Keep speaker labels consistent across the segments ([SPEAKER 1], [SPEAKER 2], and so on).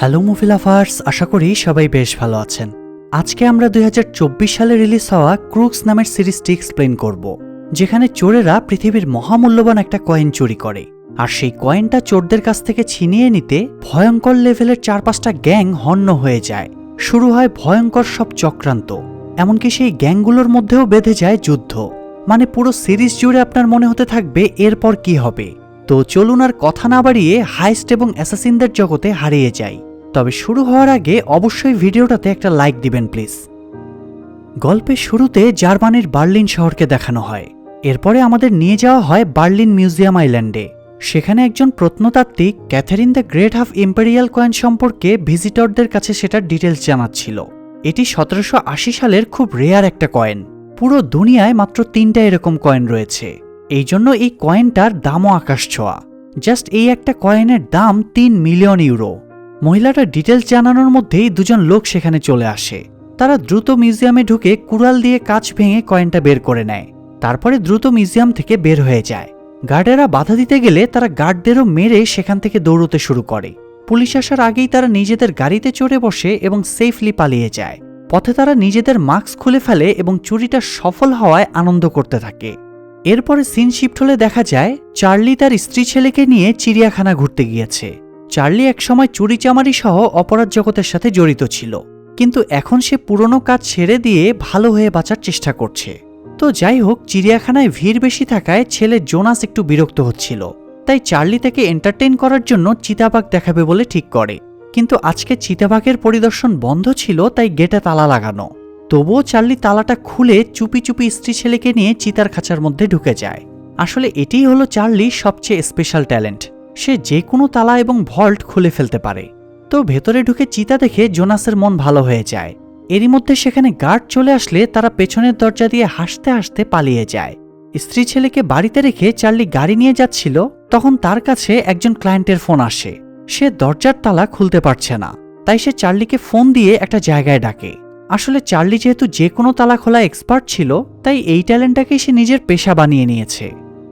[SPEAKER 1] Hello movie lovers আশা করি সবাই বেশ ভালো আছেন। আজকে আমরা দুই হাজার চব্বিশ সালে রিলিজ হওয়া ক্রুক্স নামের সিরিজটি এক্সপ্লেন করব, যেখানে চোরেরা পৃথিবীর মহামূল্যবান একটা কয়েন চুরি করে। আর সেই কয়েনটা চোরদের কাছ থেকে ছিনিয়ে নিতে ভয়ঙ্কর লেভেলের চার পাঁচটা গ্যাং হন্য হয়ে যায়। শুরু হয় ভয়ঙ্কর সব চক্রান্ত, এমনকি সেই গ্যাংগুলোর মধ্যেও বেঁধে যায় যুদ্ধ। মানে পুরো সিরিজ জুড়ে আপনার মনে হতে থাকবে, এরপর কি হবে? তো চলুন আর কথা না বাড়িয়ে হাইস্ট এবং অ্যাসাসিনদের জগতে হারিয়ে যাই। তবে শুরু হওয়ার আগে অবশ্যই ভিডিওটাতে একটা লাইক দিবেন, প্লিজ। গল্পের শুরুতে জার্মানির বার্লিন শহরকে দেখানো হয়। এরপরে আমাদের নিয়ে যাওয়া হয় বার্লিন মিউজিয়াম আইল্যান্ডে। সেখানে একজন প্রত্নতাত্ত্বিক, Catherine the Great half imperial coin সম্পর্কে ভিজিটরদের কাছে সেটার ডিটেলস জানাচ্ছিল এটি সতেরোশো আশি সালের খুব রেয়ার একটা কয়েন। পুরো দুনিয়ায় মাত্র তিনটা এরকম কয়েন রয়েছে। এই জন্য এই কয়েনটার দামও আকাশ ছোঁয়া। জাস্ট এই একটা কয়েনের দাম তিন মিলিয়ন ইউরো। মহিলাটার ডিটেলস জানানোর মধ্যেই দুজন লোক সেখানে চলে আসে। তারা দ্রুত মিউজিয়ামে ঢুকে কুড়াল দিয়ে কাচ ভেঙে কয়েনটা বের করে নেয়। তারপরে দ্রুত মিউজিয়াম থেকে বের হয়ে যায়। গার্ডেরা বাধা দিতে গেলে তারা গার্ডদেরও মেরে সেখান থেকে দৌড়তে শুরু করে। পুলিশ আসার আগেই তারা নিজেদের গাড়িতে চড়ে বসে এবং সেফলি পালিয়ে যায়। পথে তারা নিজেদের মাস্ক খুলে ফেলে এবং চুরিটা সফল হওয়ায় আনন্দ করতে থাকে। এরপরে সিন শিফট হলে দেখা যায়, চার্লি তার স্ত্রী ছেলেকে নিয়ে চিড়িয়াখানা ঘুরতে গিয়েছে। চার্লি একসময় চুরিচামারি সহ অপরাধ জগতের সাথে জড়িত ছিল। কিন্তু এখন সে পুরনো কাজ ছেড়ে দিয়ে ভালো হয়ে বাঁচার চেষ্টা করছে। তো যাই হোক, চিড়িয়াখানায় ভিড় বেশি থাকায় ছেলে জোনাস একটু বিরক্ত হচ্ছিল। তাই চার্লি তাকে এন্টারটেইন করার জন্য চিতাবাঘ দেখাবে বলে ঠিক করে। কিন্তু আজকে চিতাবাঘের পরিদর্শন বন্ধ ছিল, তাই গেটে তালা লাগানো। তবুও চার্লি তালাটা খুলে চুপি চুপি স্ত্রী ছেলেকে নিয়ে চিতার খাঁচার মধ্যে ঢুকে যায়। আসলে এটিই হলো চার্লির সবচেয়ে স্পেশাল ট্যালেন্ট সে যে কোনো তালা এবং ভল্ট খুলে ফেলতে পারে। তো ভেতরে ঢুকে চিতা দেখে জোনাসের মন ভালো হয়ে যায়। এরই মধ্যে সেখানে গার্ড চলে আসলে তারা পেছনের দরজা দিয়ে হাসতে হাসতে পালিয়ে যায়। স্ত্রী ছেলেকে বাড়িতে রেখে চার্লি গাড়ি নিয়ে যাচ্ছিল, তখন তার কাছে একজন ক্লায়েন্টের ফোন আসে। সে দরজার তালা খুলতে পারছে না, তাই সে চার্লিকে ফোন দিয়ে একটা জায়গায় ডাকে। আসলে চার্লি যেহেতু যে কোনো তালা খোলা এক্সপার্ট ছিল, তাই এই ট্যালেন্টটাকে সে নিজের পেশা বানিয়ে নিয়েছে।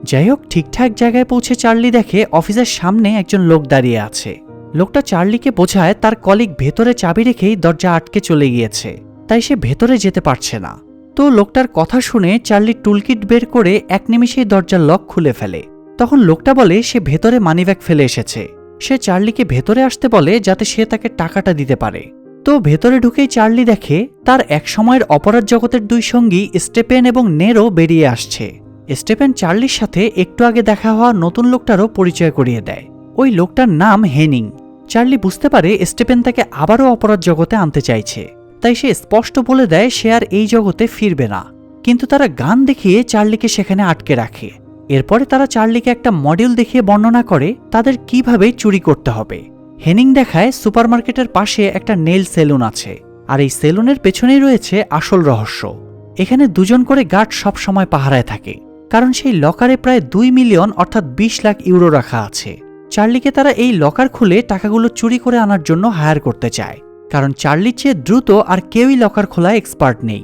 [SPEAKER 1] যাই হোক, ঠিকঠাক জায়গায় পৌঁছে চার্লি দেখে অফিসের সামনে একজন লোক দাঁড়িয়ে আছে। লোকটা চার্লিকে বোঝায় তার কলিগ ভেতরে চাবি রেখেই দরজা আটকে চলে গিয়েছে, তাই সে ভেতরে যেতে পারছে না। তো লোকটার কথা শুনে চার্লি টুলকিট বের করে এক নিমিষেই দরজার লক খুলে ফেলে। তখন লোকটা বলে, সে ভেতরে মানিব্যাগ ফেলে এসেছে। সে চার্লিকে ভেতরে আসতে বলে যাতে সে তাকে টাকাটা দিতে পারে। তো ভেতরে ঢুকেই চার্লি দেখে তার এক সময়ের অপরাধ জগতের দুই সঙ্গী স্টেপেন এবং নেরো বেরিয়ে আসছে। স্টেপেন চার্লির সাথে একটু আগে দেখা হওয়া নতুন লোকটারও পরিচয় করিয়ে দেয়। ওই লোকটার নাম হেনিং। চার্লি বুঝতে পারে স্টেপেন তাকে আবারও অপরাধ জগতে আনতে চাইছে। তাই সে স্পষ্ট বলে দেয় সে আর এই জগতে ফিরবে না। কিন্তু তারা গান দেখিয়ে চার্লিকে সেখানে আটকে রাখে। এরপরে তারা চার্লিকে একটা মডিউল দেখিয়ে বর্ণনা করে তাদের কীভাবে চুরি করতে হবে। হেনিং দেখায় সুপারমার্কেটের পাশে একটা নেল সেলুন আছে। আর এই সেলুনের পেছনেই রয়েছে আসল রহস্য। এখানে দুজন করে গার্ড সব সময় পাহারায় থাকে। কারণ সেই লকারে প্রায় দুই মিলিয়ন অর্থাৎ বিশ লাখ ইউরো রাখা আছে। চার্লিকে তারা এই লকার খুলে টাকাগুলো চুরি করে আনার জন্য হায়ার করতে চায়, কারণ চার্লির চেয়ে দ্রুত আর কেউই লকার খোলা এক্সপার্ট নেই।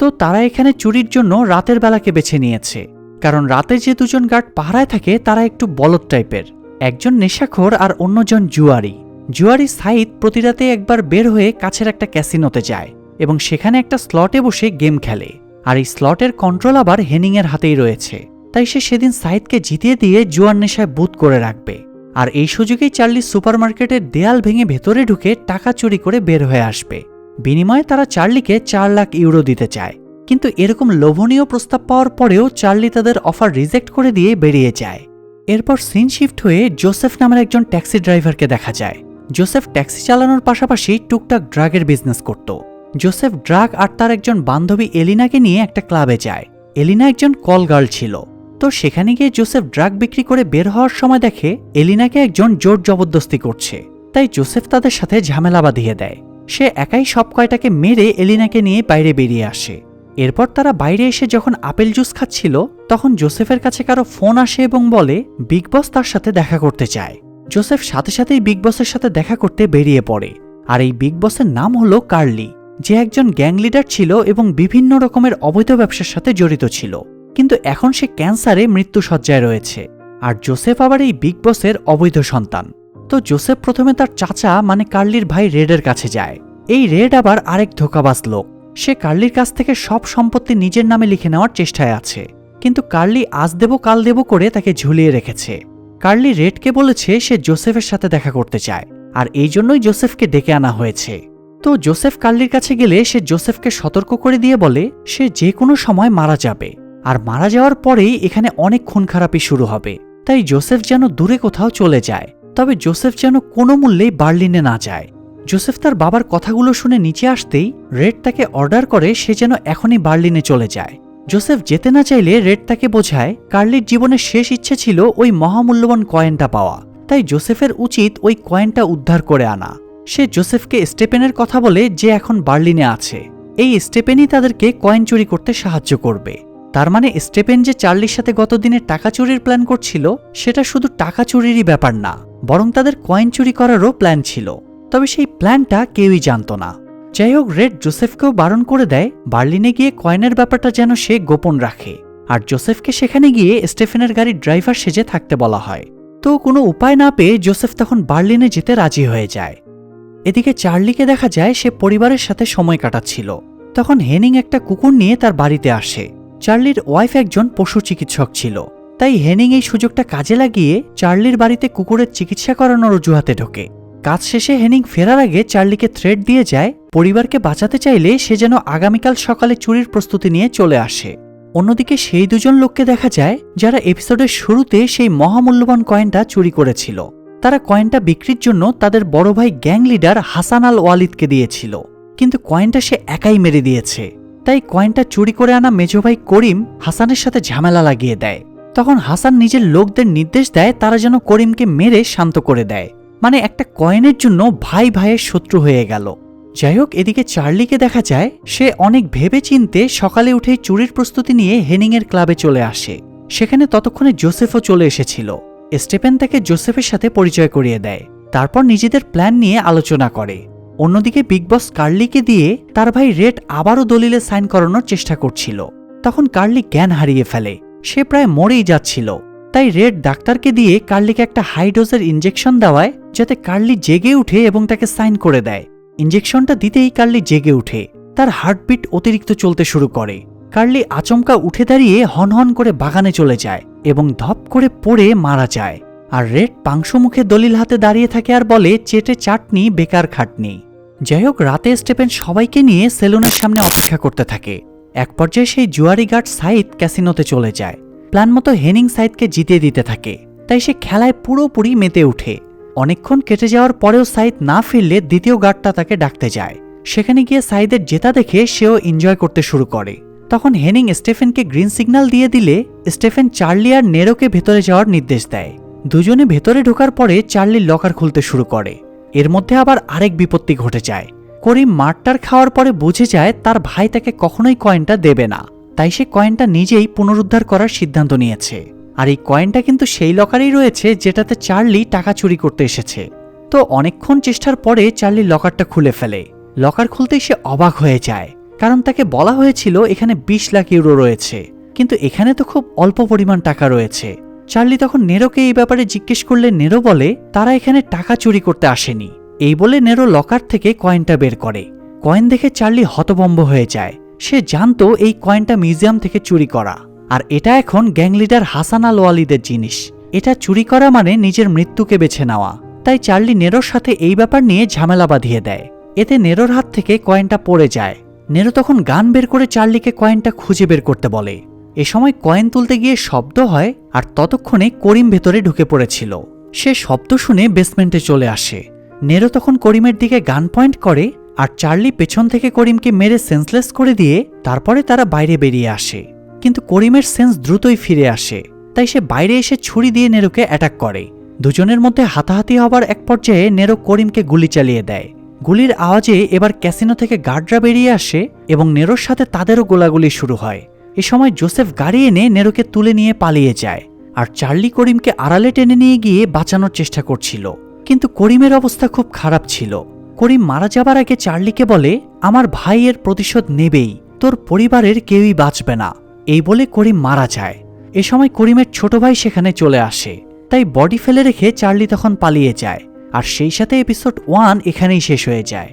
[SPEAKER 1] তো তারা এখানে চুরির জন্য রাতের বেলাকে বেছে নিয়েছে, কারণ রাতে যে দুজন গার্ড পাহারায় থাকে তারা একটু বলদ টাইপের, একজন নেশাখোর আর অন্যজন জুয়ারি। জুয়ারি সাইদ প্রতি রাতে একবার বের হয়ে কাছের একটা ক্যাসিনোতে যায় এবং সেখানে একটা স্লটে বসে গেম খেলে। আর এই স্লটের কন্ট্রোল আবার হেনিংয়ের হাতেই রয়েছে। তাই সে সেদিন সাইদকে জিতিয়ে দিয়ে জুয়ার নেশায় বুথ করে রাখবে। আর এই সুযোগেই চার্লি সুপারমার্কেটের দেয়াল ভেঙে ভেতরে ঢুকে টাকা চুরি করে বের হয়ে আসবে। বিনিময়ে তারা চার্লিকে চার লাখ ইউরো দিতে চায়। কিন্তু এরকম লোভনীয় প্রস্তাব পাওয়ার পরেও চার্লি তাদের অফার রিজেক্ট করে দিয়ে বেরিয়ে যায়। এরপর সিন শিফট হয়ে জোসেফ নামের একজন ট্যাক্সি ড্রাইভারকে দেখা যায়। জোসেফ ট্যাক্সি চালানোর পাশাপাশি টুকটাক ড্রাগের বিজনেস করত। জোসেফ ড্রাগ আর তার একজন বান্ধবী এলিনাকে নিয়ে একটা ক্লাবে যায়। এলিনা একজন কল গার্ল ছিল। তো সেখানে গিয়ে জোসেফ ড্রাগ বিক্রি করে বের হওয়ার সময় দেখে এলিনাকে একজন জোর জবরদস্তি করছে। তাই জোসেফ তাদের সাথে ঝামেলা বাঁধিয়ে দেয়। সে একাই সব কয়টাকে মেরে এলিনাকে নিয়ে বাইরে বেরিয়ে আসে। এরপর তারা বাইরে এসে যখন আপেল জুস খাচ্ছিল, তখন জোসেফের কাছে কারও ফোন আসে এবং বলে, বিগ বস তার সাথে দেখা করতে চায়। জোসেফ সাথে সাথেই বিগ বসের সাথে দেখা করতে বেরিয়ে পড়ে। আর এই বিগ বসের নাম হলো কার্লি। যে একজন গ্যাং লিডার ছিল এবং বিভিন্ন রকমের অবৈধ ব্যবসার সাথে জড়িত ছিল, কিন্তু এখন সে ক্যান্সারে মৃত্যুসজ্জায় রয়েছে। আর জোসেফ আবার এই বিগ বসের অবৈধ সন্তান। তো জোসেফ প্রথমে তার চাচা মানে কার্লির ভাই রেডের কাছে যায়। এই রেড আবার আরেক ধোকাবাজ লোক। সে কার্লির কাছ থেকে সব সম্পত্তি নিজের নামে লিখে নেওয়ার চেষ্টায় আছে। কিন্তু কার্লি আজ দেব, কাল দেব করে তাকে ঝুলিয়ে রেখেছে। কার্লি রেডকে বলেছে সে জোসেফের সাথে দেখা করতে চায়। আর এই জন্যই জোসেফকে ডেকে আনা হয়েছে। তো জোসেফ কার্লির কাছে গেলে সে জোসেফকে সতর্ক করে দিয়ে বলে, সে যে কোনো সময় মারা যাবে। আর মারা যাওয়ার পরেই এখানে অনেক খুন খারাপি শুরু হবে। তাই জোসেফ যেন দূরে কোথাও চলে যায়। তবে জোসেফ যেন কোনো মূল্যেই বার্লিনে না যায়। জোসেফ তার বাবার কথাগুলো শুনে নিচে আসতেই রেড তাকে অর্ডার করে সে যেন এখনই বার্লিনে চলে যায়। জোসেফ যেতে না চাইলে রেড তাকে বোঝায়, কার্লির জীবনের শেষ ইচ্ছে ছিল ওই মহামূল্যবান কয়েনটা পাওয়া। তাই জোসেফের উচিত ওই কয়েনটা উদ্ধার করে আনা। সে জোসেফকে স্টেপেনের কথা বলে যে এখন বার্লিনে আছে। এই স্টেপেনই তাদেরকে কয়েন চুরি করতে সাহায্য করবে। তার মানে স্টেপেন যে চার্লির সাথে গতদিনে টাকা চুরির প্ল্যান করছিল, সেটা শুধু টাকা চুরিরই ব্যাপার না, বরং তাদের কয়েন চুরি করারও প্ল্যান ছিল। তবে সেই প্ল্যানটা কেউই জানত না। যাই হোক, রেড জোসেফকেও বারণ করে দেয়, বার্লিনে গিয়ে কয়েনের ব্যাপারটা যেন সে গোপন রাখে। আর জোসেফকে সেখানে গিয়ে স্টেফেনের গাড়ির ড্রাইভার সেজে থাকতে বলা হয়। তো কোনো উপায় না পেয়ে জোসেফ তখন বার্লিনে যেতে রাজি হয়ে যায়। এদিকে চার্লিকে দেখা যায় সে পরিবারের সাথে সময় কাটাচ্ছিল। তখন হেনিং একটা কুকুর নিয়ে তার বাড়িতে আসে। চার্লির ওয়াইফ একজন পশু চিকিৎসক ছিল। তাই হেনিং এই সুযোগটা কাজে লাগিয়ে চার্লির বাড়িতে কুকুরের চিকিৎসা করানোর অজুহাতে ঢোকে। কাজ শেষে হেনিং ফেরার আগে চার্লিকে থ্রেড দিয়ে যায়, পরিবারকে বাঁচাতে চাইলে সে যেন আগামীকাল সকালে চুরির প্রস্তুতি নিয়ে চলে আসে। অন্যদিকে সেই দুজন লোককে দেখা যায়, যারা এপিসোডের শুরুতে সেই মহামূল্যবান কয়েনটা চুরি করেছিল। তারা কয়েনটা বিক্রির জন্য তাদের বড় ভাই গ্যাং লিডার হাসান আল ওয়ালিদকে দিয়েছিল। কিন্তু কয়েনটা সে একাই মেরে দিয়েছে। তাই কয়েনটা চুরি করে আনা মেজো ভাই করিম হাসানের সাথে ঝামেলা লাগিয়ে দেয়। তখন হাসান নিজের লোকদের নির্দেশ দেয় তারা যেন করিমকে মেরে শান্ত করে দেয়। মানে একটা কয়েনের জন্য ভাই ভাইয়ের শত্রু হয়ে গেল। যাই হোক, এদিকে চার্লিকে দেখা যায়, সে অনেক ভেবে চিনতে সকালে উঠে চুরির প্রস্তুতি নিয়ে হেনিংয়ের ক্লাবে চলে আসে। সেখানে ততক্ষণে জোসেফও চলে এসেছিল। স্টেপেন তাকে জোসেফের সাথে পরিচয় করিয়ে দেয়। তারপর নিজেদের প্ল্যান নিয়ে আলোচনা করে। অন্যদিকে বিগ বস কার্লিকে দিয়ে তার ভাই রেড আবারও দলিলে সাইন করানোর চেষ্টা করছিল। তখন কার্লি জ্ঞান হারিয়ে ফেলে। সে প্রায় মরেই যাচ্ছিল। তাই রেড ডাক্তারকে দিয়ে কার্লিকে একটা হাই ডোজের ইঞ্জেকশন দেওয়ায়, যাতে কার্লি জেগে উঠে এবং তাকে সাইন করে দেয়। ইঞ্জেকশনটা দিতেই কার্লি জেগে উঠে। তার হার্টবিট অতিরিক্ত চলতে শুরু করে। কার্লি আচমকা উঠে দাঁড়িয়ে হনহন করে বাগানে চলে যায় এবং ধপ করে পড়ে মারা যায়। আর রেড পাংশ মুখে দলিল হাতে দাঁড়িয়ে থাকে আর বলে, চেটে চাটনি, বেকার খাটনি। যাই হোক, রাতে স্টেপেন সবাইকে নিয়ে সেলুনের সামনে অপেক্ষা করতে থাকে। এক পর্যায়ে সেই জুয়ারি গার্ড সাইদ ক্যাসিনোতে চলে যায়। প্ল্যান মতো হেনিং সাইদকে জিতে দিতে থাকে। তাই সে খেলায় পুরোপুরি মেতে উঠে অনেকক্ষণ কেটে যাওয়ার পরেও সাইদ না ফিরলে দ্বিতীয় গার্ডটা তাকে ডাকতে যায়। সেখানে গিয়ে সাইদের জেতা দেখে সেও এনজয় করতে শুরু করে। তখন হেনিং স্টেফেনকে গ্রিন সিগন্যাল দিয়ে দিলে স্টেফেন চার্লি আর নেরোকে ভেতরে যাওয়ার নির্দেশ দেয়। দুজনে ভেতরে ঢোকার পরে চার্লি লকার খুলতে শুরু করে। এর মধ্যে আবার আরেক বিপত্তি ঘটে যায়। করিম মারটার খাওয়ার পরে বুঝে যায় তার ভাই তাকে কখনোই কয়েনটা দেবে না। তাই সে কয়েনটা নিজেই পুনরুদ্ধার করার সিদ্ধান্ত নিয়েছে। আর এই কয়েনটা কিন্তু সেই লকারেই রয়েছে যেটাতে চার্লি টাকা চুরি করতে এসেছে। তো অনেকক্ষণ চেষ্টার পরে চার্লি লকারটা খুলে ফেলে। লকার খুলতেই সে অবাক হয়ে যায়। কারণ তাকে বলা হয়েছিল এখানে বিশ লাখ ইউরো রয়েছে। কিন্তু এখানে তো খুব অল্প পরিমাণ টাকা রয়েছে। চার্লি তখন নেরোকে এই ব্যাপারে জিজ্ঞেস করলে নেরো বলে, তারা এখানে টাকা চুরি করতে আসেনি। এই বলে নেরো লকার থেকে কয়েনটা বের করে। কয়েন দেখে চার্লি হতবম্ব হয়ে যায়। সে জানতো এই কয়েনটা মিউজিয়াম থেকে চুরি করা। আর এটা এখন গ্যাং লিডার হাসান আল ওয়ালিদের জিনিস। এটা চুরি করা মানে নিজের মৃত্যুকে বেছে নেওয়া। তাই চার্লি নেরোর সাথে এই ব্যাপার নিয়ে ঝামেলা বাঁধিয়ে দেয়। এতে নেরোর হাত থেকে কয়েনটা পড়ে যায়। নেরো তখন গান বের করে চার্লিকে কয়েনটা খুঁজে বের করতে বলে। এ সময় কয়েন তুলতে গিয়ে শব্দ হয় আর ততক্ষণে করিম ভেতরে ঢুকে পড়েছিল। সে শব্দ শুনে বেসমেন্টে চলে আসে। নেরো তখন করিমের দিকে গান পয়েন্ট করে আর চার্লি পেছন থেকে করিমকে মেরে সেন্সলেস করে দিয়ে তারপরে তারা বাইরে বেরিয়ে আসে। কিন্তু করিমের সেন্স দ্রুতই ফিরে আসে। তাই সে বাইরে এসে ছুরি দিয়ে নেরোকে অ্যাটাক করে। দুজনের মধ্যে হাতাহাতি হবার এক পর্যায়ে নেরো করিমকে গুলি চালিয়ে দেয়। গুলির আওয়াজে এবার ক্যাসিনো থেকে গার্ডরা বেরিয়ে আসে এবং নেরোর সাথে তাদেরও গোলাগুলি শুরু হয়। এ সময় জোসেফ গাড়ি এনে নেরোকে তুলে নিয়ে পালিয়ে যায় আর চার্লি করিমকে আড়ালে টেনে নিয়ে গিয়ে বাঁচানোর চেষ্টা করছিল। কিন্তু করিমের অবস্থা খুব খারাপ ছিল। করিম মারা যাবার আগে চার্লিকে বলে, আমার ভাই এর প্রতিশোধ নেবেই, তোর পরিবারের কেউই বাঁচবে না। এই বলে করিম মারা যায়। এ সময় করিমের ছোট ভাই সেখানে চলে আসে। তাই বডি ফেলে রেখে চার্লি তখন পালিয়ে যায়। আর সেই সাথে এপিসোড ওয়ান এখানেই শেষ হয়ে যায়।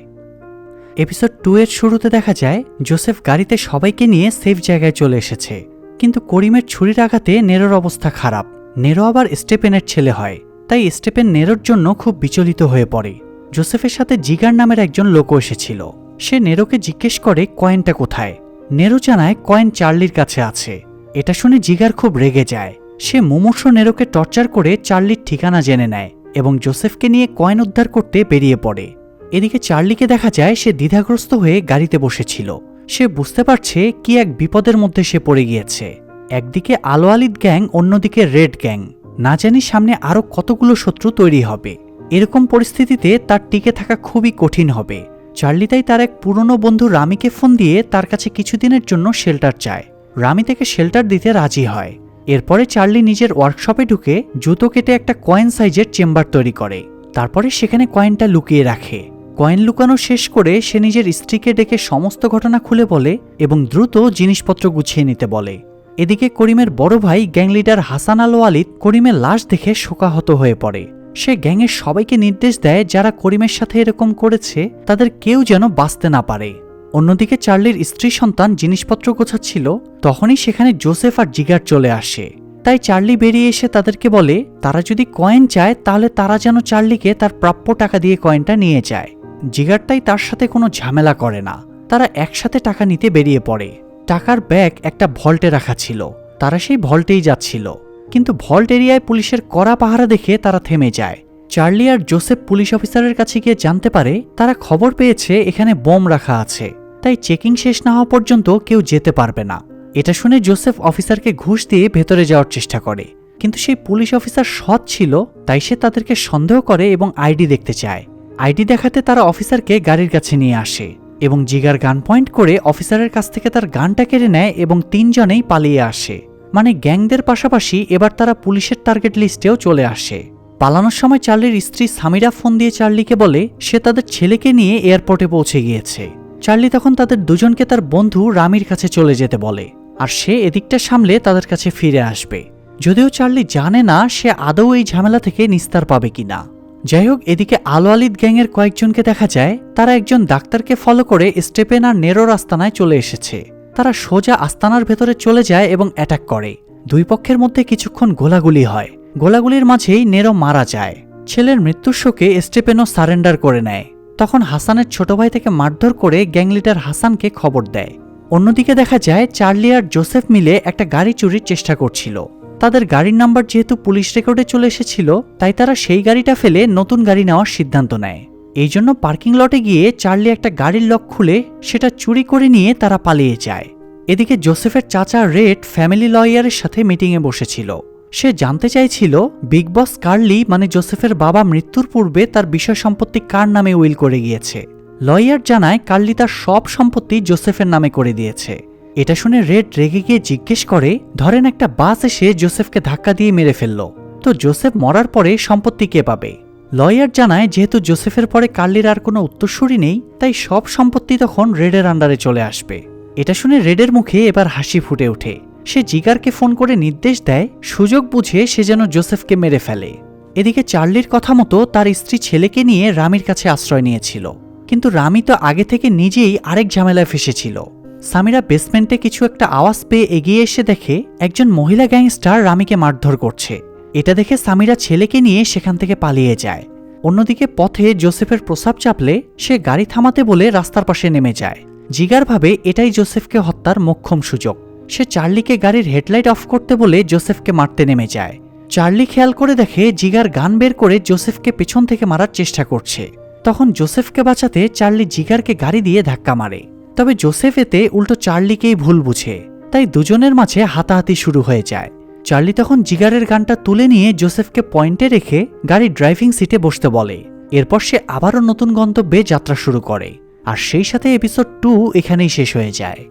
[SPEAKER 1] এপিসোড টু এর শুরুতে দেখা যায় জোসেফ গাড়িতে সবাইকে নিয়ে সেফ জায়গায় চলে এসেছে। কিন্তু করিমের ছুরির আঘাতে নেরোর অবস্থা খারাপ। নেরো আবার স্টেপেনের ছেলে হয়, তাই স্টেপেন নেরোর জন্য খুব বিচলিত হয়ে পড়ে। জোসেফের সাথে জিগার নামের একজন লোক এসেছিল। সে নেরোকে জিজ্ঞেস করে, কয়েনটা কোথায়? নেরো জানায়, কয়েন চার্লির কাছে আছে। এটা শুনে জিগার খুব রেগে যায়। সে মুমূর্ষ নেরোকে টর্চার করে চার্লির ঠিকানা জেনে নেয়। এবং জোসেফকে নিয়ে কয়েন উদ্ধার করতে বেরিয়ে পড়ে। এদিকে চার্লিকে দেখা যায় সে দ্বিধাগ্রস্ত হয়ে গাড়িতে বসেছিল। সে বুঝতে পারছে কি এক বিপদের মধ্যে সে পড়ে গিয়েছে। একদিকে আলো আলিদ গ্যাং, অন্যদিকে রেড গ্যাং। না জানি সামনে আরও কতগুলো শত্রু তৈরি হবে। এরকম পরিস্থিতিতে তার টিকে থাকা খুবই কঠিন হবে। চার্লি তাই তার এক পুরনো বন্ধু রামিকে ফোন দিয়ে তার কাছে কিছুদিনের জন্য শেল্টার চায়। রামি তাকে শেল্টার দিতে রাজি হয়। এরপরে চার্লি নিজের ওয়ার্কশপে ঢুকে জুতো কেটে একটা কয়েন সাইজের চেম্বার তৈরি করে। তারপরে সেখানে কয়েনটা লুকিয়ে রাখে। কয়েন লুকানো শেষ করে সে নিজের স্ত্রীকে ডেকে সমস্ত ঘটনা খুলে বলে এবং দ্রুত জিনিসপত্র গুছিয়ে নিতে বলে। এদিকে করিমের বড় ভাই gang leader Hasan Al Walid করিমের লাশ দেখে শোকাহত হয়ে পড়ে। সে গ্যাংয়ের সবাইকে নির্দেশ দেয়, যারা করিমের সাথে এরকম করেছে, তাদের কেউ যেন বাঁচতে না পারে। অন্যদিকে চার্লির স্ত্রী সন্তান জিনিসপত্র গোছাচ্ছিল, তখনই সেখানে জোসেফ আর জিগার চলে আসে। তাই চার্লি বেরিয়ে এসে তাদেরকে বলে, তারা যদি কয়েন চায়, তাহলে তারা যেন চার্লিকে তার প্রাপ্য টাকা দিয়ে কয়েনটা নিয়ে যায় জিগারটাই তার সাথে কোনো ঝামেলা করে না। তারা একসাথে টাকা নিতে বেরিয়ে পড়ে। টাকার ব্যাগ একটা ভল্টে রাখা ছিল। তারা সেই ভল্টেই যাচ্ছিল। কিন্তু ভল্ট এরিয়ায় পুলিশের কড়া পাহারা দেখে তারা থেমে যায়। চার্লি আর জোসেফ পুলিশ অফিসারের কাছে গিয়ে জানতে পারে, তারা খবর পেয়েছে, এখানে বোম রাখা আছে। তাই চেকিং শেষ না হওয়া পর্যন্ত কেউ যেতে পারবে না। এটা শুনে জোসেফ অফিসারকে ঘুষ দিয়ে ভেতরে যাওয়ার চেষ্টা করে। কিন্তু সেই পুলিশ অফিসার সৎ ছিল, তাই সে তাদেরকে সন্দেহ করে এবং আইডি দেখতে চায়। আইডি দেখাতে তারা অফিসারকে গাড়ির কাছে নিয়ে আসে এবং জিগার গান পয়েন্ট করে অফিসারের কাছ থেকে তার গানটা কেড়ে নেয় এবং তিনজনেই পালিয়ে আসে। মানে গ্যাংদের পাশাপাশি এবার তারা পুলিশের টার্গেট লিস্টেও চলে আসে। পালানোর সময় চার্লির স্ত্রী সামিরা ফোন দিয়ে চার্লিকে বলে, সে তাদের ছেলেকে নিয়ে এয়ারপোর্টে পৌঁছে গিয়েছে। চার্লি তখন তাদের দুজনকে তার বন্ধু রামির কাছে চলে যেতে বলে, আর সে এদিকটা সামলে তাদের কাছে ফিরে আসবে। যদিও চার্লি জানে না সে আদৌ এই ঝামেলা থেকে নিস্তার পাবে কিনা। যাই হোক, এদিকে আলো আলিদ গ্যাংয়ের কয়েকজনকে দেখা যায়, তারা একজন ডাক্তারকে ফলো করে স্টেপেন আর নেরোর আস্তানায় চলে এসেছে। তারা সোজা আস্তানার ভেতরে চলে যায় এবং অ্যাটাক করে। দুই পক্ষের মধ্যে কিছুক্ষণ গোলাগুলি হয়। গোলাগুলির মাঝেই নেরো মারা যায়। ছেলের মৃত্যুর শোকে স্টেপেনও সারেন্ডার করে নেয়। তখন হাসানের ছোট ভাই থেকে মারধর করে গ্যাং লিডার হাসানকে খবর দেয়। অন্যদিকে দেখা যায়, চার্লি আর জোসেফ মিলে একটা গাড়ি চুরির চেষ্টা করছিল। তাদের গাড়ির নাম্বার যেহেতু পুলিশ রেকর্ডে চলে এসেছিল, তাই তারা সেই গাড়িটা ফেলে নতুন গাড়ি নেওয়ার সিদ্ধান্ত নেয়। এই জন্য পার্কিং লটে গিয়ে চার্লি একটা গাড়ির লক খুলে সেটা চুরি করে নিয়ে তারা পালিয়ে যায়। এদিকে জোসেফের চাচা রেড ফ্যামিলি লয়ারের সাথে মিটিংয়ে বসেছিল। সে জানতে চাইছিল বিগ বস কার্লি মানে জোসেফের বাবা মৃত্যুর পূর্বে তার বিষয় সম্পত্তি কার নামে উইল করে গিয়েছে। লয়ার জানায় কার্লি তার সব সম্পত্তি জোসেফের নামে করে দিয়েছে। এটা শুনে রেড রেগে গিয়ে জিজ্ঞেস করে, ধরেন একটা বাস এসে জোসেফকে ধাক্কা দিয়ে মেরে ফেলল। তো জোসেফ মরার পরে সম্পত্তি কে পাবে? লয়ার জানায়, যেহেতু জোসেফের পরে কার্লির আর কোনো উত্তরসূরি নেই, তাই সব সম্পত্তি তখন রেডের আন্ডারে চলে আসবে। এটা শুনে রেডের মুখে এবার হাসি ফুটে ওঠে। সে জিগারকে ফোন করে নির্দেশ দেয়, সুযোগ বুঝে সে যেন জোসেফকে মেরে ফেলে। এদিকে চার্লির কথা মতো তার স্ত্রী ছেলেকে নিয়ে রামির কাছে আশ্রয় নিয়েছিল। কিন্তু রামি তো আগে থেকে নিজেই আরেক ঝামেলায় ফেসেছিল। সামিরা বেসমেন্টে কিছু একটা আওয়াজ পেয়ে এগিয়ে এসে দেখে একজন মহিলা গ্যাংস্টার রামিকে মারধর করছে। এটা দেখে সামিরা ছেলেকে নিয়ে সেখান থেকে পালিয়ে যায়। অন্যদিকে পথে জোসেফের প্রসাব চাপলে সে গাড়ি থামাতে বলে রাস্তার পাশে নেমে যায়। জিগার ভাবে এটাই জোসেফকে হত্যার মোক্ষম সুযোগ। সে চার্লিকে গাড়ির হেডলাইট অফ করতে বলে জোসেফকে মারতে নেমে যায়। চার্লি খেয়াল করে দেখে জিগার গান বের করে জোসেফকে পেছন থেকে মারার চেষ্টা করছে। তখন জোসেফকে বাঁচাতে চার্লি জিগারকে গাড়ি দিয়ে ধাক্কা মারে। তবে জোসেফ এতে উল্টো চার্লিকেই ভুল বুঝে। তাই দুজনের মাঝে হাতাহাতি শুরু হয়ে যায়। চার্লি তখন জিগারের গানটা তুলে নিয়ে জোসেফকে পয়েন্টে রেখে গাড়ির ড্রাইভিং সিটে বসতে বলে। এরপর সে আবারও নতুন গন্তব্যে যাত্রা শুরু করে। আর সেই সাথে এপিসোড টু এখানেই শেষ হয়ে যায়।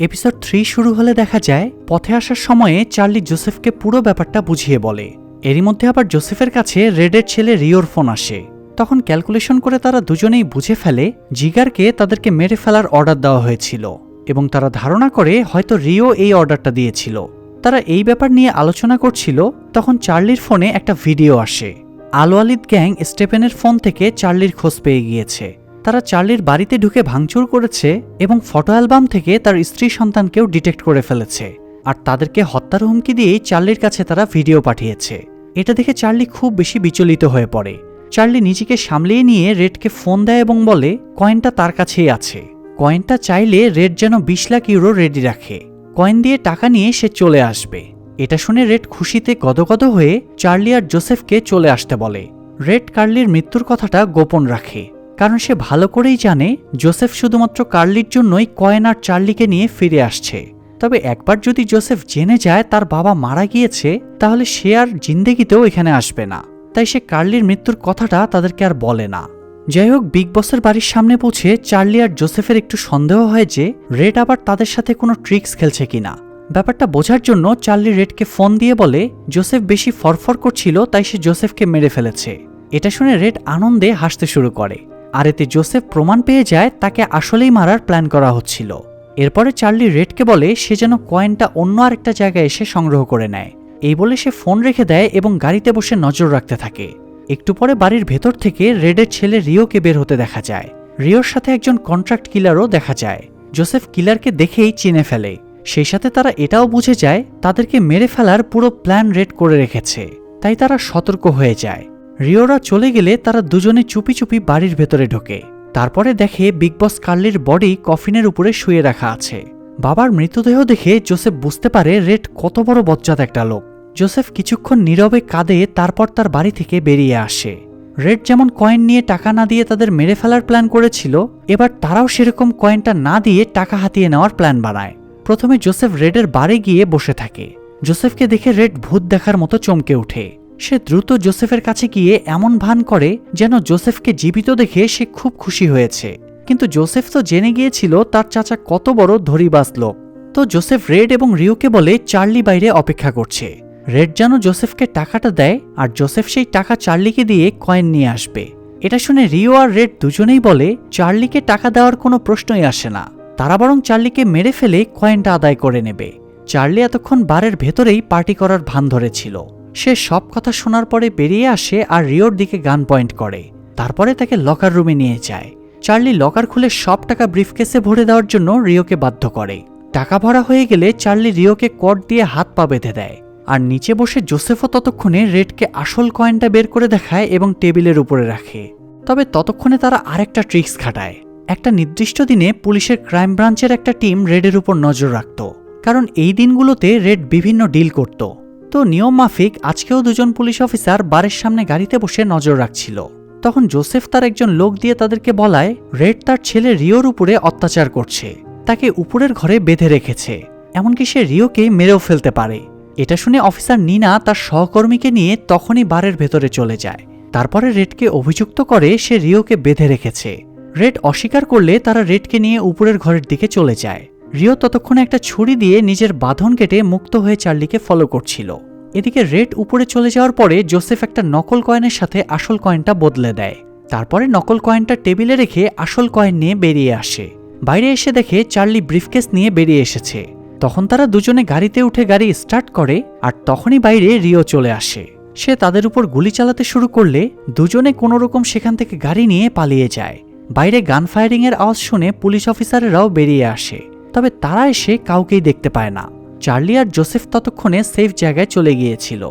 [SPEAKER 1] এপিসোড থ্রি শুরু হলে দেখা যায়, পথে আসার সময়ে চার্লি জোসেফকে পুরো ব্যাপারটা বুঝিয়ে বলে। এরই মধ্যে আবার জোসেফের কাছে রেডের ছেলে রিওর ফোন আসে। তখন ক্যালকুলেশন করে তারা দুজনেই বুঝে ফেলে জিগারকে তাদেরকে মেরে ফেলার অর্ডার দেওয়া হয়েছিল এবং তারা ধারণা করে হয়তো রিও এই অর্ডারটা দিয়েছিল। তারা এই ব্যাপার নিয়ে আলোচনা করছিল, তখন চার্লির ফোনে একটা ভিডিও আসে। আলো আলিদ গ্যাং স্টেপেনের ফোন থেকে চার্লির খোঁজ পেয়ে গিয়েছে। তারা চার্লির বাড়িতে ঢুকে ভাঙচুর করেছে এবং ফটো অ্যালবাম থেকে তার স্ত্রী সন্তানকেও ডিটেক্ট করে ফেলেছে। আর তাদেরকে হত্যার হুমকি দিয়েই চার্লির কাছে তারা ভিডিও পাঠিয়েছে। এটা দেখে চার্লি খুব বেশি বিচলিত হয়ে পড়ে। চার্লি নিজেকে সামলিয়ে নিয়ে রেডকে ফোন দেয় এবং বলে, কয়েনটা তার কাছেই আছে। কয়েনটা চাইলে রেড যেন বিশ লাখ ইউরো রেডি রাখে। কয়েন দিয়ে টাকা নিয়ে সে চলে আসবে। এটা শুনে রেড খুশিতে গদগদ হয়ে চার্লি আর জোসেফকে চলে আসতে বলে। রেড কার্লির মৃত্যুর কথাটা গোপন রাখে। কারণ সে ভালো করেই জানে জোসেফ শুধুমাত্র কার্লির জন্যই কয়েন আর চার্লিকে নিয়ে ফিরে আসছে। তবে একবার যদি জোসেফ জেনে যায় তার বাবা মারা গিয়েছে, তাহলে সে আর জিন্দেগিতেও এখানে আসবে না। তাই সে কার্লির মৃত্যুর কথাটা তাদেরকে আর বলে না। যাই হোক, বিগ বসের বাড়ির সামনে পৌঁছে চার্লি আর জোসেফের একটু সন্দেহ হয় যে রেড আবার তাদের সাথে কোনো ট্রিক্স খেলছে কিনা। ব্যাপারটা বোঝার জন্য চার্লি রেডকে ফোন দিয়ে বলে, জোসেফ বেশি ফরফর করছিল, তাই সে জোসেফকে মেরে ফেলেছে। এটা শুনে রেড আনন্দে হাসতে শুরু করে। আর এতে জোসেফ প্রমাণ পেয়ে যায় তাকে আসলেই মারার প্ল্যান করা হচ্ছিল। এরপরে চার্লি রেডকে বলে সে যেন কয়েনটা অন্য আরেকটা জায়গায় এসে সংগ্রহ করে নেয়। এই বলে সে ফোন রেখে দেয় এবং গাড়িতে বসে নজর রাখতে থাকে। একটু পরে বাড়ির ভেতর থেকে রেডের ছেলে রিওকে বের হতে দেখা যায়। রিওর সাথে একজন কন্ট্রাক্ট কিলারও দেখা যায়। জোসেফ কিলারকে দেখেই চিনে ফেলে। সেই সাথে তারা এটাও বুঝে যায়, তাদেরকে মেরে ফেলার পুরো প্ল্যান রেড করে রেখেছে। তাই তারা সতর্ক হয়ে যায়। রিওরা চলে গেলে তারা দুজনে চুপি চুপি বাড়ির ভেতরে ঢোকে। তারপরে দেখে বিগ বস কার্লির বডি কফিনের উপরে শুয়ে রাখা আছে। বাবার মৃতদেহ দেখে জোসেফ বুঝতে পারে রেড কত বড় বজ্জাত একটা লোক। জোসেফ কিছুক্ষণ নীরবে কাঁদে, তারপর তার বাড়ি থেকে বেরিয়ে আসে। রেড যেমন কয়েন নিয়ে টাকা না দিয়ে তাদের মেরে ফেলার প্ল্যান করেছিল, এবার তারাও সেরকম কয়েনটা না দিয়ে টাকা হাতিয়ে নেওয়ার প্ল্যান বানায়। প্রথমে জোসেফ রেডের বারে গিয়ে বসে থাকে। জোসেফকে দেখে রেড ভূত দেখার মতো চমকে ওঠে। সে দ্রুত জোসেফের কাছে গিয়ে এমন ভান করে যেন জোসেফকে জীবিত দেখে সে খুব খুশি হয়েছে। কিন্তু জোসেফ তো জেনে গিয়েছিল তার চাচা কত বড় ধরিবাজ লোক। তো জোসেফ রেড এবং রিওকে বলে চার্লি বাইরে অপেক্ষা করছে। রেড যেন জোসেফকে টাকাটা দেয় আর জোসেফ সেই টাকা চার্লিকে দিয়ে কয়েন নিয়ে আসবে। এটা শুনে রিও আর রেড দুজনেই বলে, চার্লিকে টাকা দেওয়ার কোনো প্রশ্নই আসে না। তারা বরং চার্লিকে মেরে ফেলে কয়েনটা আদায় করে নেবে। চার্লি এতক্ষণ বারের ভেতরেই পার্টি করার ভান ধরেছিল। সে সব কথা শোনার পরে বেরিয়ে আসে আর রিওর দিকে গান পয়েন্ট করে। তারপরে তাকে লকার রুমে নিয়ে যায়। চার্লি লকার খুলে সব টাকা ব্রিফকেসে ভরে দেওয়ার জন্য রিওকে বাধ্য করে। টাকা ভরা হয়ে গেলে চার্লি রিওকে কট দিয়ে হাত পা বেঁধে দেয়। আর নিচে বসে জোসেফও ততক্ষণে রেডকে আসল কয়েনটা বের করে দেখায় এবং টেবিলের উপরে রাখে। তবে ততক্ষণে তারা আরেকটা ট্রিক্স খাটায়। একটা নির্দিষ্ট দিনে পুলিশের ক্রাইম ব্রাঞ্চের একটা টিম রেডের উপর নজর রাখত। কারণ এই দিনগুলোতে রেড বিভিন্ন ডিল করত। তো নিয়ম মাফিক আজকেও দুজন পুলিশ অফিসার বারের সামনে গাড়িতে বসে নজর রাখছিল। তখন জোসেফ তার একজন লোক দিয়ে তাদেরকে বলায়, রেড তার ছেলে রিওর উপরে অত্যাচার করছে। তাকে উপরের ঘরে বেঁধে রেখেছে। এমনকি সে রিওকে মেরেও ফেলতে পারে। এটা শুনে অফিসার নিনা তার সহকর্মীকে নিয়ে তখনই বারের ভেতরে চলে যায়। তারপরে রেডকে অভিযুক্ত করে সে রিওকে বেঁধে রেখেছে। রেড অস্বীকার করলে তারা রেডকে নিয়ে উপরের ঘরের দিকে চলে যায়। রিও ততক্ষণে একটা ছুরি দিয়ে নিজের বাঁধন কেটে মুক্ত হয়ে চার্লিকে ফলো করছিল। এদিকে রেড উপরে চলে যাওয়ার পরে জোসেফ একটা নকল কয়েনের সাথে আসল কয়েনটা বদলে দেয়। তারপরে নকল কয়েনটা টেবিলে রেখে আসল কয়েন নিয়ে বেরিয়ে আসে। বাইরে এসে দেখে চার্লি ব্রিফকেস নিয়ে বেরিয়ে এসেছে। তখন তারা দুজনে গাড়িতে উঠে গাড়ি স্টার্ট করে আর তখনই বাইরে রিও চলে আসে। সে তাদের উপর গুলি চালাতে শুরু করলে দুজনে কোনো রকম সেখান থেকে গাড়ি নিয়ে পালিয়ে যায়। বাইরে গান ফায়ারিংয়ের আওয়াজ শুনে পুলিশ অফিসারেরাও বেরিয়ে আসে। তবে তারা এসে কাউকেই দেখতে পায় না। চার্লি আর জোসেফ ততক্ষণে সেফ জায়গায় চলে গিয়েছিল।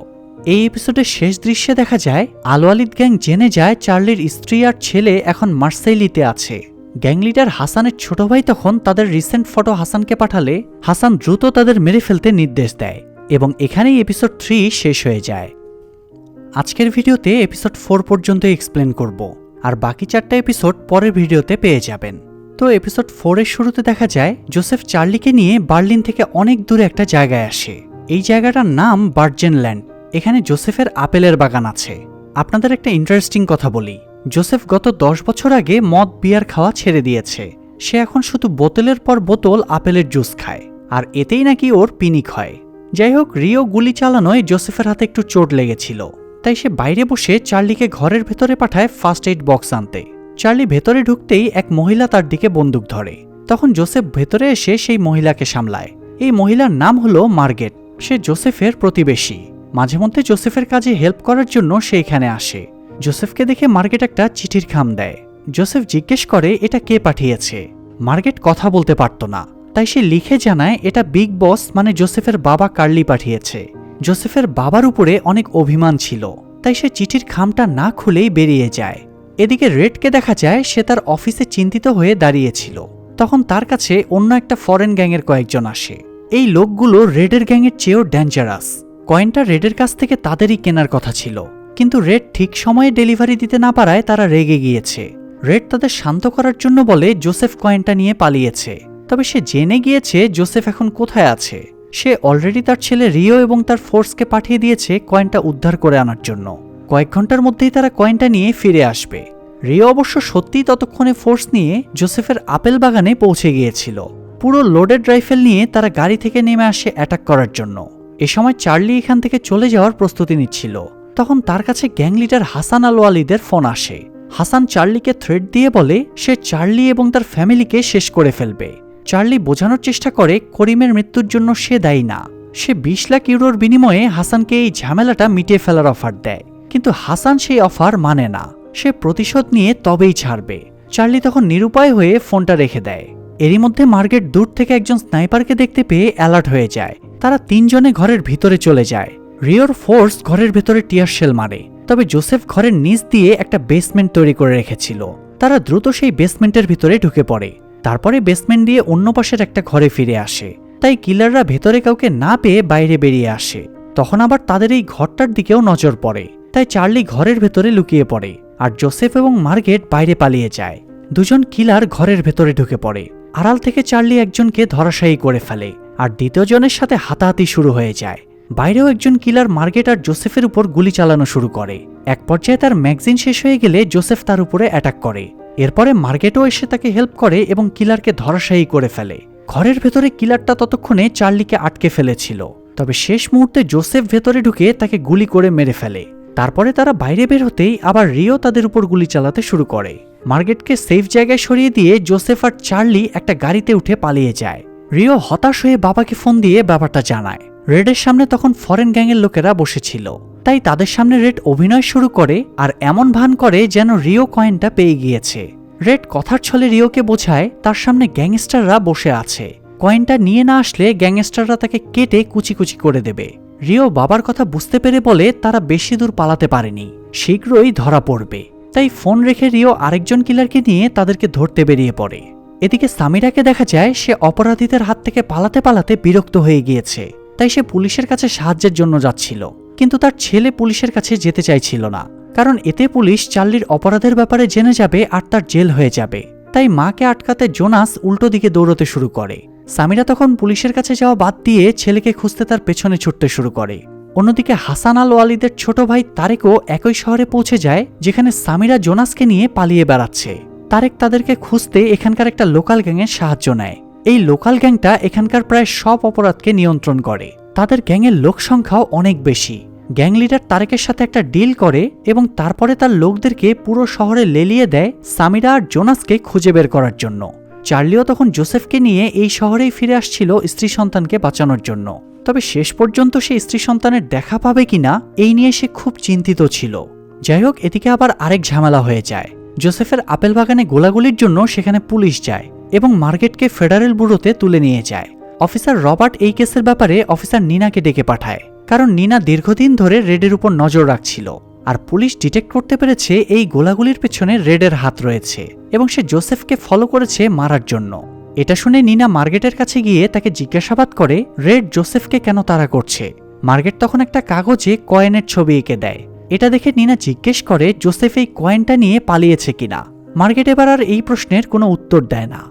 [SPEAKER 1] এই এপিসোডের শেষ দৃশ্যে দেখা যায় আলো আলিদ গ্যাং জেনে যায় চার্লির স্ত্রী আর ছেলে এখন মার্সেইলিতে আছে। গ্যাং লিডার হাসানের ছোট ভাই তখন তাদের রিসেন্ট ফটো হাসানকে পাঠালে, হাসান দ্রুত তাদের মেরে ফেলতে নির্দেশ দেয় এবং এখানেই এপিসোড থ্রি শেষ হয়ে যায়। আজকের ভিডিওতে এপিসোড ফোর পর্যন্ত এক্সপ্লেন করব, আর বাকি চারটা এপিসোড পরের ভিডিওতে পেয়ে যাবেন। তো এপিসোড ফোরের শুরুতে দেখা যায়, জোসেফ চার্লিকে নিয়ে বার্লিন থেকে অনেক দূরে একটা জায়গায় আসে। এই জায়গাটার নাম বার্জেনল্যান্ড। এখানে জোসেফের আপেলের বাগান আছে। আপনাদের একটা ইন্টারেস্টিং কথা বলি। জোসেফ গত দশ বছর আগে মদ, বিয়ার খাওয়া ছেড়ে দিয়েছে। সে এখন শুধু বোতলের পর বোতল আপেলের জুস খায়, আর এতেই নাকি ওর পিনিক হয়। যাই হোক, রিও গুলি চালানোয় জোসেফের হাতে একটু চোট লেগেছিল। তাই সে বাইরে বসে চার্লিকে ঘরের ভেতরে পাঠায় ফার্স্ট এইড বক্স আনতে। চার্লি ভেতরে ঢুকতেই এক মহিলা তার দিকে বন্দুক ধরে। তখন জোসেফ ভেতরে এসে সেই মহিলাকে সামলায়। এই মহিলার নাম হলো মার্গেট। সে জোসেফের প্রতিবেশী। মাঝে মধ্যে জোসেফের কাজে হেল্প করার জন্য সে এখানে আসে। জোসেফকে দেখে মার্গেট একটা চিঠির খাম দেয়। জোসেফ জিজ্ঞেস করে, এটা কে পাঠিয়েছে? মার্গেট কথা বলতে পারত না। তাই সে লিখে জানায়, এটা বিগ বস মানে জোসেফের বাবা কার্লি পাঠিয়েছে। জোসেফের বাবার উপরে অনেক অভিমান ছিল। তাই সে চিঠির খামটা না খুলেই বেরিয়ে যায়। এদিকে রেডকে দেখা যায় সে তার অফিসে চিন্তিত হয়ে দাঁড়িয়েছিল। তখন তার কাছে অন্য একটা ফরেন গ্যাংয়ের কয়েকজন আসে। এই লোকগুলো রেডের গ্যাংয়ের চেয়েও ডেঞ্জারাস কয়েনটা রেডের কাছ থেকে তাদেরই কেনার কথা ছিল। কিন্তু রেড ঠিক সময়ে ডেলিভারি দিতে না পারায় তারা রেগে গিয়েছে। রেড তাদের শান্ত করার জন্য বলে জোসেফ কয়েনটা নিয়ে পালিয়েছে। তবে সে জেনে গিয়েছে জোসেফ এখন কোথায় আছে। সে অলরেডি তার ছেলে রিও এবং তার ফোর্সকে পাঠিয়ে দিয়েছে কয়েনটা উদ্ধার করে আনার জন্য। কয়েক ঘণ্টার মধ্যেই তারা কয়েনটা নিয়ে ফিরে আসবে। রিও অবশ্য সত্যিই ততক্ষণে ফোর্স নিয়ে জোসেফের আপেল বাগানে পৌঁছে গিয়েছিল। পুরো লোডেড রাইফেল নিয়ে তারা গাড়ি থেকে নেমে আসে অ্যাটাক করার জন্য। এ সময় চার্লি এখান থেকে চলে যাওয়ার প্রস্তুতি নিচ্ছিল। তখন তার কাছে গ্যাং লিডার হাসান আল ওয়ালিদের ফোন আসে। হাসান চার্লিকে থ্রেড দিয়ে বলে, সে চার্লি এবং তার ফ্যামিলিকে শেষ করে ফেলবে। চার্লি বোঝানোর চেষ্টা করে, করিমের মৃত্যুর জন্য সে দায়ী না। সে বিশ লাখ ইউরোর বিনিময়ে হাসানকে এই ঝামেলাটা মিটিয়ে ফেলার অফার দেয়। কিন্তু হাসান সেই অফার মানে না। সে প্রতিশোধ নিয়ে তবেই ছাড়বে। চার্লি তখন নিরুপায় হয়ে ফোনটা রেখে দেয়। এরই মধ্যে মার্গেট দূর থেকে একজন স্নাইপারকে দেখতে পেয়ে অ্যালার্ট হয়ে যায়। তারা তিনজনে ঘরের ভিতরে চলে যায়। রিওর ফোর্স ঘরের ভেতরে টিয়ার শেল মারে। তবে জোসেফ ঘরের নিচ দিয়ে একটা বেসমেন্ট তৈরি করে রেখেছিল। তারা দ্রুত সেই বেসমেন্টের ভিতরে ঢুকে পড়ে। তারপরে বেসমেন্ট দিয়ে অন্য পাশের একটা ঘরে ফিরে আসে। তাই কিলাররা ভেতরে কাউকে না পেয়ে বাইরে বেরিয়ে আসে। তখন আবার তাদের এই ঘরটার দিকেও নজর পড়ে। তাই চার্লি ঘরের ভেতরে লুকিয়ে পড়ে আর জোসেফ এবং মার্গেট বাইরে পালিয়ে যায়। দুজন কিলার ঘরের ভেতরে ঢুকে পড়ে। আড়াল থেকে চার্লি একজনকে ধরাশায়ী করে ফেলে আর দ্বিতীয় জনের সাথে হাতাহাতি শুরু হয়ে যায়। বাইরেও একজন কিলার মার্গেট আর জোসেফের উপর গুলি চালানো শুরু করে। এক পর্যায়ে তার ম্যাগজিন শেষ হয়ে গেলে জোসেফ তার উপরে অ্যাটাক করে। এরপরে মার্গেটও এসে তাকে হেল্প করে এবং কিলারকে ধরাশায়ী করে ফেলে। ঘরের ভেতরে কিলারটা ততক্ষণে চার্লিকে আটকে ফেলেছিল। তবে শেষ মুহূর্তে জোসেফ ভেতরে ঢুকে তাকে গুলি করে মেরে ফেলে। তারপরে তারা বাইরে বের হতেই আবার রিও তাদের উপর গুলি চালাতে শুরু করে। মার্গেটকে সেফ জায়গায় সরিয়ে দিয়ে জোসেফ আর চার্লি একটা গাড়িতে উঠে পালিয়ে যায়। রিও হতাশ হয়ে বাবাকে ফোন দিয়ে ব্যাপারটা জানায়। রেডের সামনে তখন ফরেন গ্যাংয়ের লোকেরা বসেছিল। তাই তাদের সামনে রেড অভিনয় শুরু করে আর এমন ভান করে যেন রিও কয়েনটা পেয়ে গিয়েছে। রেড কথার ছলে রিওকে বোঝায়, তার সামনে গ্যাংস্টাররা বসে আছে। কয়েনটা নিয়ে না আসলে গ্যাংস্টাররা তাকে কেটে কুচি কুচি করে দেবে। রিও বাবার কথা বুঝতে পেরে বলে তারা বেশি দূর পালাতে পারেনি। শীঘ্রই ধরা পড়বে। তাই ফোন রেখে রিও আরেকজন কিলারকে নিয়ে তাদেরকে ধরতে বেরিয়ে পড়ে। এদিকে সামিরাকে দেখা যায়, সে অপরাধীদের হাত থেকে পালাতে পালাতে বিরক্ত হয়ে গিয়েছে। তাই সে পুলিশের কাছে সাহায্যের জন্য যাচ্ছিল। কিন্তু তার ছেলে পুলিশের কাছে যেতে চাইছিল না। কারণ এতে পুলিশ চার্লির অপরাধের ব্যাপারে জেনে যাবে আর তার জেল হয়ে যাবে। তাই মাকে আটকাতে জোনাস উল্টো দিকে দৌড়তে শুরু করে। সামিরা তখন পুলিশের কাছে যাওয়া বাদ দিয়ে ছেলেকে খুঁজতে তার পেছনে ছুটতে শুরু করে। অন্যদিকে হাসান আল ওয়ালিদের ছোট ভাই তারেকও একই শহরে পৌঁছে যায়, যেখানে সামিরা জোনাসকে নিয়ে পালিয়ে বেড়াচ্ছে। তারেক তাদেরকে খুঁজতে এখানকার একটা লোকাল গ্যাংয়ের সাহায্য নেয়। এই লোকাল গ্যাংটা এখানকার প্রায় সব অপরাধকে নিয়ন্ত্রণ করে। তাদের গ্যাংয়ের লোক সংখ্যাও অনেক বেশি। গ্যাং লিডার তারেকের সাথে একটা ডিল করে এবং তারপরে তার লোকদেরকে পুরো শহরে লেলিয়ে দেয় সামিরা আর জোনাসকে খুঁজে বের করার জন্য। চার্লিও তখন জোসেফকে নিয়ে এই শহরেই ফিরে আসছিল স্ত্রী সন্তানকে বাঁচানোর জন্য। তবে শেষ পর্যন্ত সে স্ত্রী সন্তানের দেখা পাবে কিনা এই নিয়ে সে খুব চিন্তিত ছিল। যাই হোক, এদিকে আবার আরেক ঝামেলা হয়ে যায়। জোসেফের আপেল বাগানে গোলাগুলির জন্য সেখানে পুলিশ যায় এবং মার্কেটকে ফেডারেল ব্যুরোতে তুলে নিয়ে যায়। অফিসার রবার্ট এই কেসের ব্যাপারে অফিসার নিনাকে ডেকে পাঠায়, কারণ নিনা দীর্ঘদিন ধরে রেডের উপর নজর রাখছিল। আর পুলিশ ডিটেক্ট করতে পেরেছে এই গোলাগুলির পেছনে রেডের হাত রয়েছে এবং সে জোসেফকে ফলো করেছে মারার জন্য। এটা শুনে নিনা মার্গেটের কাছে গিয়ে তাকে জিজ্ঞাসাবাদ করে, রেড জোসেফকে কেন তারা করছে? মার্গেট তখন একটা কাগজে কয়েনের ছবি এঁকে দেয়। এটা দেখে নিনা জিজ্ঞেস করে, জোসেফ এই কয়েনটা নিয়ে পালিয়েছে কিনা? মার্গেট এবার আর এই প্রশ্নের কোনো উত্তর দেয় না।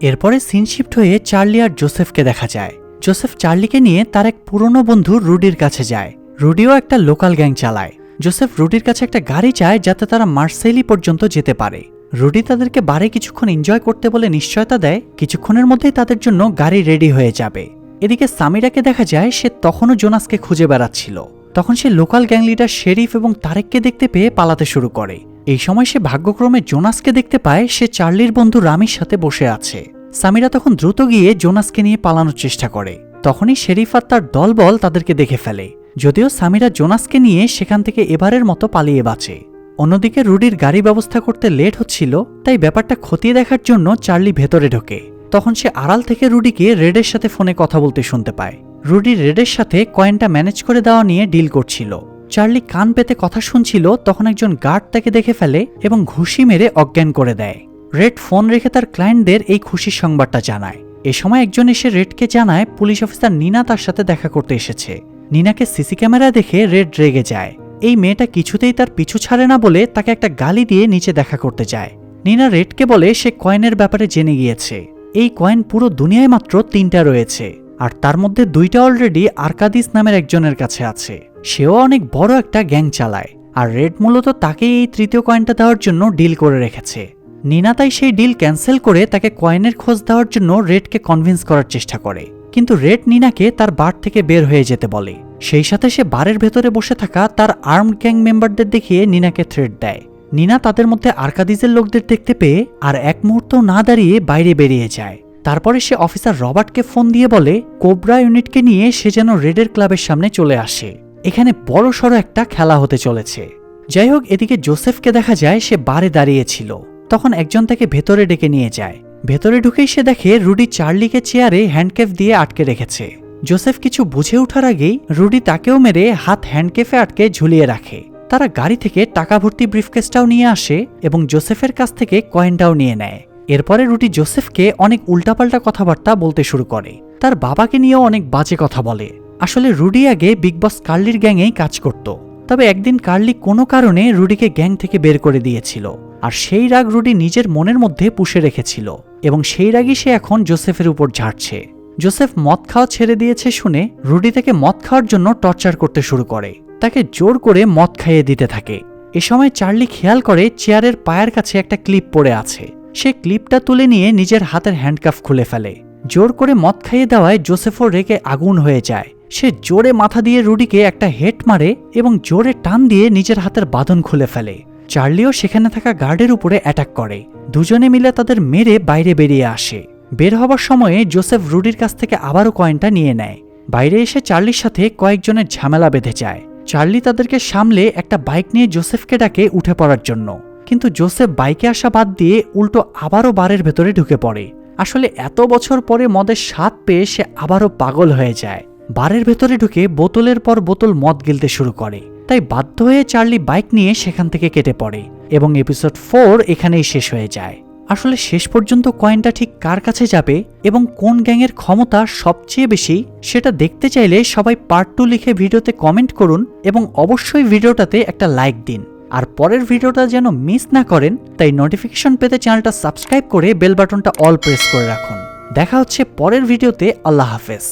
[SPEAKER 1] এরপরে সিন শিফট হয়ে চার্লি আর জোসেফকে দেখা যায়। জোসেফ চার্লিকে নিয়ে তার এক পুরনো বন্ধু রুডির কাছে যায়। রুডিও একটা লোকাল গ্যাং চালায়। জোসেফ রুডির কাছে একটা গাড়ি চায় যাতে তারা মার্সেলি পর্যন্ত যেতে পারে। রুডি তাদেরকে বারে কিছুক্ষণ এনজয় করতে বলে নিশ্চয়তা দেয়, কিছুক্ষণের মধ্যেই তাদের জন্য গাড়ি রেডি হয়ে যাবে। এদিকে সামিরাকে দেখা যায়, সে তখনও জোনাসকে খুঁজে বেড়াচ্ছিল। তখন সে লোকাল গ্যাং লিডার শেরিফ এবং তারেককে দেখতে পেয়ে পালাতে শুরু করে। এই সময় সে ভাগ্যক্রমে জোনাসকে দেখতে পায়, সে চার্লির বন্ধু রামির সাথে বসে আছে। সামিরা তখন দ্রুত গিয়ে জোনাসকে নিয়ে পালানোর চেষ্টা করে। তখনই শেরিফ আর তার দলবল তাদেরকে দেখে ফেলে। যদিও সামিরা জোনাসকে নিয়ে সেখান থেকে এবারের মতো পালিয়ে বাঁচে। অন্যদিকে রুডির গাড়ি ব্যবস্থা করতে লেট হচ্ছিল, তাই ব্যাপারটা খতিয়ে দেখার জন্য চার্লি ভেতরে ঢোকে। তখন সে আড়াল থেকে রুডিকে রেডের সাথে ফোনে কথা বলতে শুনতে পায়। রুডি রেডের সাথে কয়েনটা ম্যানেজ করে দেওয়া নিয়ে ডিল করছিল। চার্লি কান পেতে কথা শুনছিল, তখন একজন গার্ড তাকে দেখে ফেলে এবং ঘুষি মেরে অজ্ঞান করে দেয়। রেড ফোন রেখে তার ক্লায়েন্টদের এই খুশির সংবাদটা জানায়। এ সময় একজন এসে রেডকে জানায়, পুলিশ অফিসার নিনা তার সাথে দেখা করতে এসেছে। নিনাকে সিসি ক্যামেরা দেখে রেড রেগে যায়। এই মেয়েটা কিছুতেই তার পিছু ছাড়ে না বলে তাকে একটা গালি দিয়ে নিচে দেখা করতে যায়। নিনা রেডকে বলে সে কয়েনের ব্যাপারে জেনে গিয়েছে। এই কয়েন পুরো দুনিয়ায় মাত্র তিনটা রয়েছে। আর তার মধ্যে দুইটা অলরেডি আরকাদিস নামের একজনের কাছে আছে। সেও অনেক বড় একটা গ্যাং চালায়। আর রেড মূলত তাকেই এই তৃতীয় কয়েনটা দেওয়ার জন্য ডিল করে রেখেছে। নিনা তাই সেই ডিল ক্যান্সেল করে তাকে কয়েনের খোঁজ দেওয়ার জন্য রেডকে কনভিন্স করার চেষ্টা করে। কিন্তু রেড নিনাকে তার বার থেকে বের হয়ে যেতে বলে। সেই সাথে সে বারের ভেতরে বসে থাকা তার আর্ম গ্যাং মেম্বারদের দেখিয়ে নিনাকে থ্রেট দেয়। নিনা তাদের মধ্যে আর্কাদিজের লোকদের দেখতে পেয়ে আর এক মুহূর্ত না দাঁড়িয়ে বাইরে বেরিয়ে যায়। তারপরে সে অফিসার রবার্টকে ফোন দিয়ে বলে, কোবরা ইউনিটকে নিয়ে সে যেন রেডের ক্লাবের সামনে চলে আসে। এখানে বড় সড়ো একটা খেলা হতে চলেছে। যাই হোক, এদিকে জোসেফকে দেখা যায় সে বারে দাঁড়িয়েছিল তখন একজন তাকে ভেতরে ডেকে নিয়ে যায়। ভেতরে ঢুকেই সে দেখে রুডি চার্লিকে চেয়ারে হ্যান্ডকেফ দিয়ে আটকে রেখেছে। জোসেফ কিছু বুঝে ওঠার আগেই রুডি তাকেও মেরে হাত হ্যান্ডকেফে আটকে ঝুলিয়ে রাখে। তারা গাড়ি থেকে টাকা ভর্তি ব্রিফকেসটাও নিয়ে আসে এবং জোসেফের কাছ থেকে কয়েনটাও নিয়ে নেয়। এরপরে রুটি জোসেফকে অনেক উল্টাপাল্টা কথাবার্তা বলতে শুরু করে। তার বাবাকে নিয়েও অনেক বাজে কথা বলে। আসলে রুডি আগে বিগ বস কার্লির গ্যাংয়েই কাজ করত। তবে একদিন কার্লি কোনো কারণে রুডিকে গ্যাং থেকে বের করে দিয়েছিল। আর সেই রাগ রুডি নিজের মনের মধ্যে পুষে রেখেছিল। এবং সেই রাগই সে এখন জোসেফের উপর ঝাড়ছে। জোসেফ মদ খাওয়া ছেড়ে দিয়েছে শুনে রুডি তাকে মদ খাওয়ার জন্য টর্চার করতে শুরু করে। তাকে জোর করে মদ খাইয়ে দিতে থাকে। এ সময় চার্লি খেয়াল করে চেয়ারের পায়ের কাছে একটা ক্লিপ পড়ে আছে। সে ক্লিপটা তুলে নিয়ে নিজের হাতের হ্যান্ডকাফ খুলে ফেলে। জোর করে মদ খাইয়ে দেওয়ায় জোসেফও রেগে আগুন হয়ে যায়। সে জোরে মাথা দিয়ে রুডিকে একটা হেট মারে এবং জোরে টান দিয়ে নিজের হাতের বাঁধন খুলে ফেলে। চার্লিও সেখানে থাকা গার্ডের উপরে অ্যাটাক করে। দুজনে মিলে তাদের মেরে বাইরে বেরিয়ে আসে। বের হবার সময়ে জোসেফ রুডির কাছ থেকে আবারও কয়েনটা নিয়ে নেয়। বাইরে এসে চার্লির সাথে কয়েকজনের ঝামেলা বেঁধে যায়। চার্লি তাদেরকে সামলে একটা বাইক নিয়ে জোসেফকে ডাকে উঠে পড়ার জন্য। কিন্তু জোসেফ বাইকে আসা বাদ দিয়ে উল্টো আবারও বারের ভেতরে ঢুকে পড়ে। আসলে এত বছর পরে মদের স্বাদ পেয়ে সে আবারও পাগল হয়ে যায়। বারের ভেতরে ঢুকে বোতলের পর বোতল মদ গিলতে শুরু করে। তাই বাধ্য হয়ে চার্লি বাইক নিয়ে সেখান থেকে কেটে পড়ে এবং এপিসোড ফোর এখানেই শেষ হয়ে যায়। আসলে শেষ পর্যন্ত কয়েনটা ঠিক কার কাছে যাবে এবং কোন গ্যাংয়ের ক্ষমতা সবচেয়ে বেশি সেটা দেখতে চাইলে সবাই পার্ট টু লিখে ভিডিওতে কমেন্ট করুন এবং অবশ্যই ভিডিওটাতে একটা লাইক দিন। আর পরের ভিডিওটা যেন মিস না করেন, তাই নোটিফিকেশন পেতে চ্যানেলটা সাবস্ক্রাইব করে বেল বাটনটা অল প্রেস করে রাখুন। দেখা হচ্ছে পরের ভিডিওতে, আল্লাহ হাফেজ।